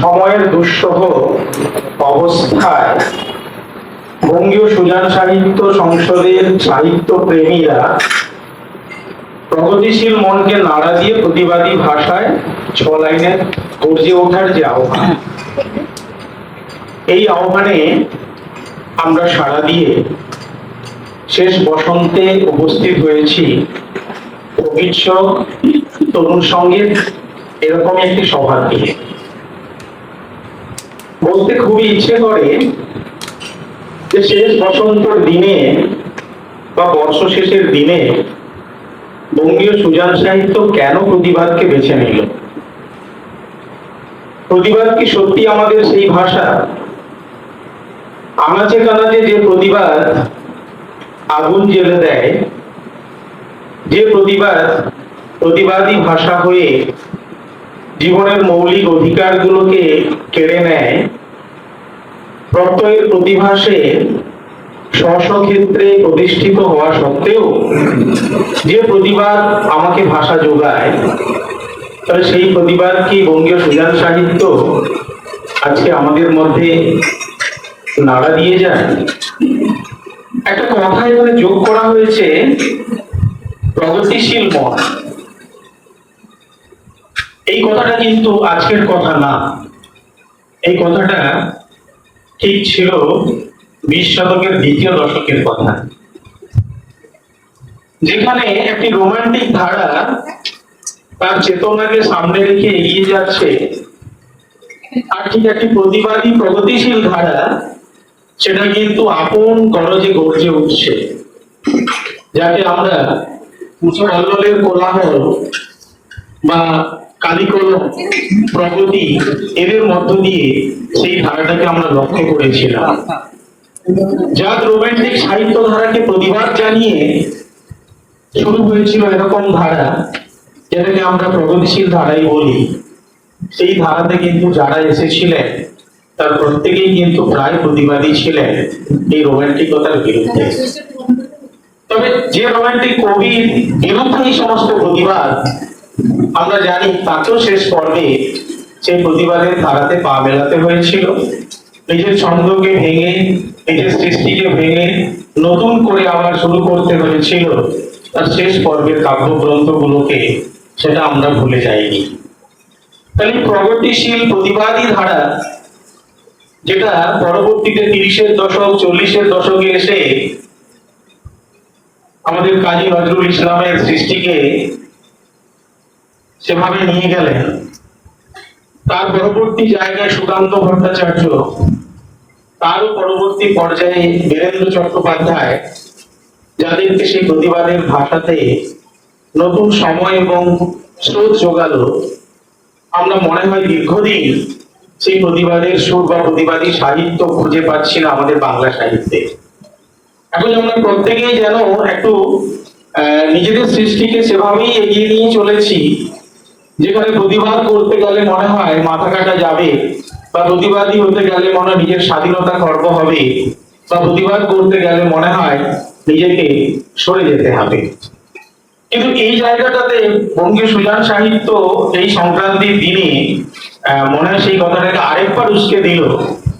সময়ের দুঃসহ অবস্থায় বঙ্গীয় সুজান সাহিত্য সংসদের সাহিত্য প্রেমীরা প্রগতিশীল মনকে নাড়া দিয়ে প্রতিবাদী ভাষায় ছ লাইনে গর্জে ওঠার যে আহ্বান, এই আহ্বানে আমরা সাড়া দিয়ে শেষ বসন্তে উপস্থিত হয়েছি প্রকৃৎসক তরুণ সংগীত এরকম একটি সভা দিয়ে বলতে খুবই ইচ্ছে করে যে শেষ বসন্তর দিনে বা বর্ষ শেষের দিনে বঙ্গীয় সুজান সাহিত্য কেন প্রতিবাদকে বেছে নিল? প্রতিবাদ কি সত্যি আমাদের সেই ভাষা? আনাচে কানাচে যে প্রতিবাদ আগুন জেলে দেয়, যে প্রতিবাদ প্রতিবাদী ভাষা হয়ে জীবনের মৌলিক অধিকারগুলোকে কেড়ে নেয়। প্রত্যয়ের প্রতিভাসে স্ব স্ব প্রতিষ্ঠিত হওয়া সত্ত্বেও যে প্রতিবাদ আমাকে ভাষা যোগায় তাহলে সেই প্রতিবাদ কি বঙ্গীয় সুজান সাহিত্য আজকে আমাদের মধ্যে নাড়া দিয়ে যায়? একটা কথা এখানে যোগ করা হয়েছে প্রগতিশীল মন এই কথাটা কিন্তু আজকের কথা না। এই কথাটা ঠিক ছিল বিশ শতকের দ্বিতীয় দশকের কথা। যেখানে একটি রোমান্টিক ধারা তার চেতনাকে সামনে রেখে এগিয়ে যাচ্ছে, আর ঠিক একটি প্রতিবাদী, প্রগতিশীল ধারা, সেটা কিন্তু আপন গরজে গর্জে উঠছে। যাকে আমরা কল্লোলের কোলাহল বা কালিকল প্রগতি এদের মধ্য দিয়ে সেই ধারাটাকে আমরা লক্ষ্য করেছিলাম। যার রোমান্টিক সাহিত্য ধারাকে প্রতিবাদ জানিয়ে শুরু হয়েছিল এরকম ধারা, যেটাকে আমরা প্রগতিশীল ধারাই বলি। সেই ধারাতে কিন্তু যারা এসেছিলেন, তার প্রত্যেকেই কিন্তু প্রায় প্রতিবাদী ছিলেন এই রোমান্টিকতার বিরুদ্ধে। তবে যে রোমান্টিক কবির বিরুদ্ধে এই সমস্ত প্রতিবাদ আমরা জানি তাকেও শেষ পর্বে সেই প্রতিবাদের ধারাতে পা মেলাতে হয়েছিল। নিজের ছন্দকে ভেঙে, নিজের সৃষ্টিকে ভেঙে নতুন করে আবার শুরু করতে হয়েছিল তার শেষ পর্বের কাব্যগ্রন্থগুলোকে। সেটা আমরা ভুলে যাইনি। তাহলে প্রগতিশীল প্রতিবাদী ধারা, যেটা পরবর্তীতে তিরিশের দশক, চল্লিশের দশকে এসে আমাদের কাজী নজরুল ইসলামের সৃষ্টিকে সেভাবে নিয়ে গেলেন। তার পরবর্তী জায়গায় সুকান্ত ভট্টাচার্য, তারও পরবর্তী পর্যায়ে বীরেন্দ্র চট্টোপাধ্যায়, যাদেরকে সেই প্রতিবাদের ভাষাতে নতুন সময় এবং স্রোত যোগালো আমরা মনে হয় দীর্ঘদিন সেই প্রতিবাদের সুর বা প্রতিবাদী সাহিত্য খুঁজে পাচ্ছি না আমাদের বাংলা সাহিত্যে। এখন আমরা প্রত্যেকেই যেন একটু নিজেদের সৃষ্টিকে সেভাবেই এগিয়ে নিয়ে চলেছি। যেখানে প্রতিবাদ করতে গেলে মনে হয় মাথা কাটা যাবে, বা প্রতিবাদী হতে গেলে মনে নিজের স্বাধীনতা খর্ব হবে, বা প্রতিবাদ করতে গেলে মনে হয় নিজেকে সরে যেতে হবে। কিন্তু এই জায়গাটাতে বঙ্গীয় সুজান সাহিত্য এই সংক্রান্তির দিনে মনে হয় সেই কথাটাকে আরেকবার উস্কে দিল,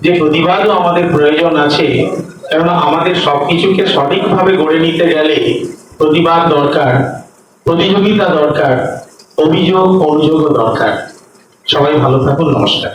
যে প্রতিবাদও আমাদের প্রয়োজন আছে, কেননা আমাদের সবকিছুকে সঠিকভাবে গড়ে নিতে গেলে প্রতিবাদ দরকার, প্রতিযোগিতা দরকার অভিযোগ অনুযোগও দরকার। সবাই ভালো থাকুন নমস্কার।